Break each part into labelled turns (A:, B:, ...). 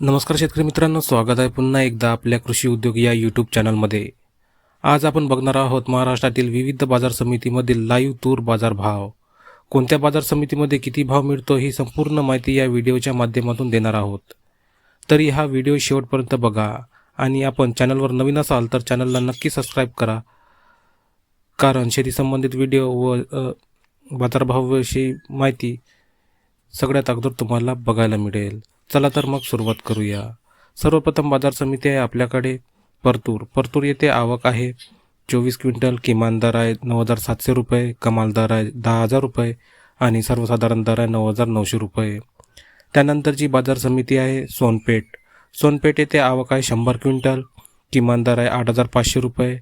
A: नमस्कार शेतकरी मित्रांनो स्वागत आहे पुन्हा एकदा आपल्या कृषी उद्योग या यूट्यूब चॅनलमध्ये आज आपण बघणार आहोत महाराष्ट्रातील विविध बाजार समितीमधील लाईव्ह तूर बाजार भाव. कोणत्या बाजार समितीमध्ये किती भाव मिळतो ही संपूर्ण माहिती या व्हिडिओच्या माध्यमातून देणार आहोत. तरी हा व्हिडिओ शेवटपर्यंत बघा आणि आपण चॅनलवर नवीन असाल तर चॅनलला नक्की सबस्क्राईब करा. कारण शेती संबंधित व्हिडिओ व बाजारभावाविषयी माहिती सगळ्यात अगोदर तुम्हाला बघायला मिळेल. चला तर मग सुरुवात करूया. सर्वप्रथम बाजार समिती आहे आपल्याकडे. परतूर. परतूर येथे आवक आहे. चोवीस क्विंटल किमान दर आहे नऊ हजार सातशे रुपये कमाल दर आहे दहा हजार रुपये आणि सर्वसाधारण दर आहे नऊ हजार नऊशे रुपये. त्यानंतरची बाजार समिती आहे सोनपेठ. सोनपेठ येथे आवक आहे शंभर क्विंटल किमान दर आहे आठ हजार पाचशे रुपये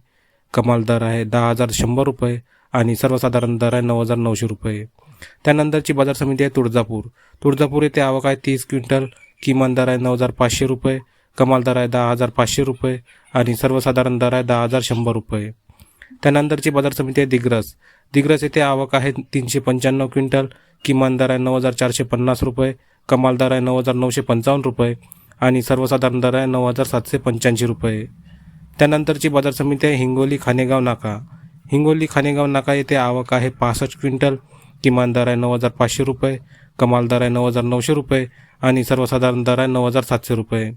A: कमाल दर आहे दहा हजार शंभर रुपये आणि सर्वसाधारण दर आहे नऊ हजार नऊशे रुपये. त्यानंतरची बाजार समिती आहे तुळजापूर. तुळजापूर येथे आवक आहे तीस क्विंटल किमान दर आहे नऊ हजार पाचशे रुपये कमाल दर आहे दहा हजार पाचशे रुपये आणि सर्वसाधारण दर आहे दहा हजार शंभर रुपये. त्यानंतरची बाजार समिती आहे दिग्रस. दिग्रस येथे आवक आहे तीनशे पंच्याण्णव क्विंटल किमान दर आहे नऊ हजार चारशे पन्नास रुपये कमाल दर आहे नऊ हजार नऊशे पंचावन्न रुपये आणि सर्वसाधारण दर आहे नऊ हजार सातशे पंच्याऐंशी रुपये. त्यानंतरची बाजार समिती आहे हिंगोली खानेगाव नाका. हिंगोली खानेगाव नाका येथे आवक आहे पासष्ट क्विंटल किमान दर आहे नऊ हजार पाचशे रुपये कमाल दर आहे नऊ हजार नऊशे रुपये आणि सर्वसाधारण दर आहे नऊ हजार सातशे रुपये.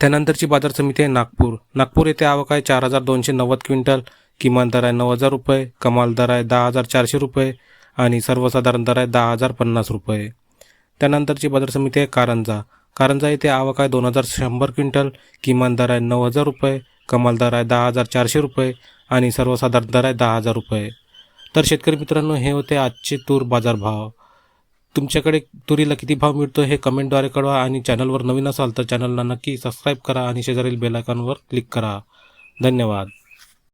A: त्यानंतरची बाजार समिती आहे नागपूर. नागपूर येथे आवक आहे चार हजार दोनशे नव्वद क्विंटल किमान दर आहे नऊ हजार रुपये कमाल दर आहे दहा हजार चारशे रुपये आणि सर्वसाधारण दर आहे दहा हजार पन्नास रुपये. त्यानंतरची बाजार समिती आहे कारंजा. कारंजा येथे आवक आहे दोन हजार शंभर क्विंटल किमान दर आहे नऊ हजार रुपये कमाल दर आहे दहा हजार चारशे रुपये आणि सर्वसाधारण दर आहे दहा हजार रुपये. तर शेतकरी मित्रांनो हे होते आजचे तूर बाजारभाव. तुमच्याकडे तुरीला किती भाव मिळतो हे कमेंटद्वारे कळवा आणि चॅनलवर नवीन असाल तर चॅनलला नक्की सबस्क्राईब करा आणि शेजारील बेलायकॉनवर क्लिक करा. धन्यवाद.